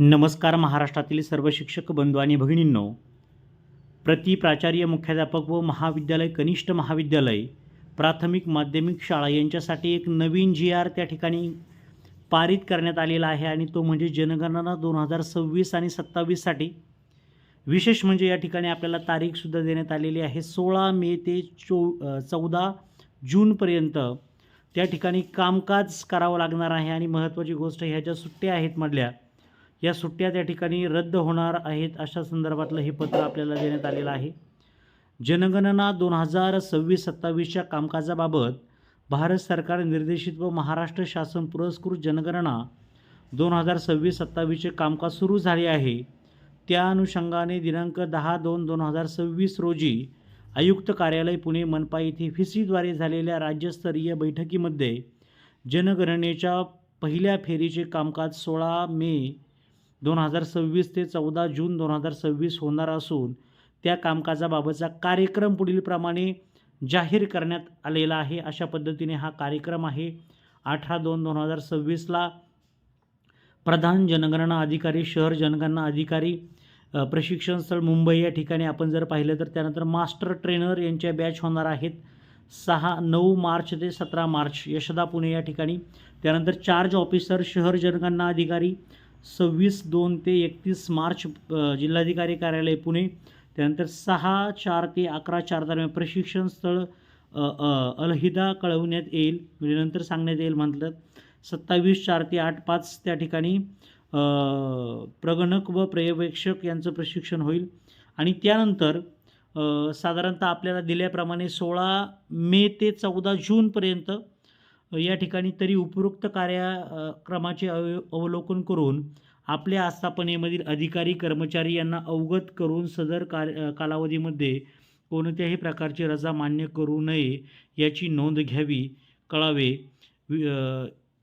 नमस्कार महाराष्ट्रातील सर्व शिक्षक बंधू आणि भगिनींनो. प्रति प्राचार्य मुख्याध्यापक व महाविद्यालय कनिष्ठ महाविद्यालय प्राथमिक माध्यमिक शाळा यांच्यासाठी एक नवीन जी आर त्या ठिकाणी पारित करण्यात आलेला आहे आणि तो म्हणजे जनगणना दोन हजार सव्वीस आणि सत्तावीससाठी विशेष म्हणजे या ठिकाणी आपल्याला तारीखसुद्धा देण्यात आलेली आहे सोळा मे ते चो चौदा जूनपर्यंत त्या ठिकाणी कामकाज करावं लागणार आहे आणि महत्त्वाची गोष्ट ह्या ज्या सुट्ट्या आहेत म्हटल्या या सुट्ट्या त्या ठिकाणी रद्द होणार आहेत अशा संदर्भातलं हे पत्र आपल्याला देण्यात आलेलं आहे. जनगणना दोन हजार सव्वीस सत्तावीसच्या कामकाजाबाबत भारत सरकार निर्देशित व महाराष्ट्र शासन पुरस्कृत जनगणना दोन हजार सव्वीस सत्तावीसचे कामकाज सुरू झाले आहे. त्या अनुषंगाने दिनांक दहा दोन दोन हजार सव्वीस रोजी आयुक्त कार्यालय पुणे मनपा येथे व्हीसीद्वारे झालेल्या राज्यस्तरीय बैठकीमध्ये जनगणनेच्या पहिल्या फेरीचे कामकाज सोळा मे दोन हजार सव्वीस ते चौदा जून दोन हजार सव्वीस होणार असून त्या कामकाजाबाबतचा कार्यक्रम पुढीलप्रमाणे जाहीर करण्यात आलेला आहे. अशा पद्धतीने हा कार्यक्रम आहे. अठरा दोन दोन हजार सव्वीसला प्रधान जनगणना अधिकारी शहर जनगणना अधिकारी प्रशिक्षण स्थळ मुंबई या ठिकाणी आपण जर पाहिलं तर त्यानंतर मास्टर ट्रेनर यांच्या बॅच होणार आहेत. सहा नऊ मार्च ते सतरा मार्च यशदा पुणे या ठिकाणी. त्यानंतर चार्ज ऑफिसर शहर जनगणना अधिकारी सव्वीस दोन ते एकतीस मार्च जिल्हाधिकारी कार्यालय पुणे. त्यानंतर सहा चार ते अकरा चार दरम्यान प्रशिक्षण स्थळ अलहिदा कळवण्यात येईल. म्हणजे नंतर सांगण्यात येईल म्हटलं. सत्तावीस चार ते आठ पाच त्या ठिकाणी प्रगणक व पर्यवेक्षक यांचं प्रशिक्षण होईल. आणि त्यानंतर साधारणतः आपल्याला दिल्याप्रमाणे सोळा मे ते चौदा जूनपर्यंत या ठिकाणी तरी उपरोक्त कार्यक्रमाचे अव अवलोकन करून आपल्या आस्थापनेमधील अधिकारी कर्मचारी यांना अवगत करून सदर कार्य कालावधीमध्ये कोणत्याही प्रकारची रजा मान्य करू नये याची नोंद घ्यावी. कळावे. वि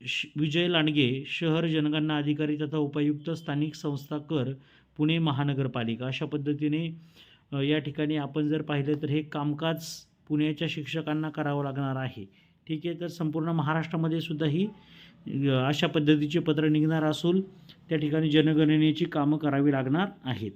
श विजय लांडगे शहर जनगणना अधिकारी तथा उपायुक्त स्थानिक संस्था कर पुणे महानगरपालिका. अशा पद्धतीने या ठिकाणी आपण जर पाहिलं तर हे कामकाज पुण्याच्या शिक्षकांना करावं लागणार आहे. ठीक आहे तर संपूर्ण महाराष्ट्रामध्ये सुद्धा ही अशा पद्धतीचे पत्र निघणार असून त्या ठिकाणी जनगणनेची कामं करावी लागणार आहेत.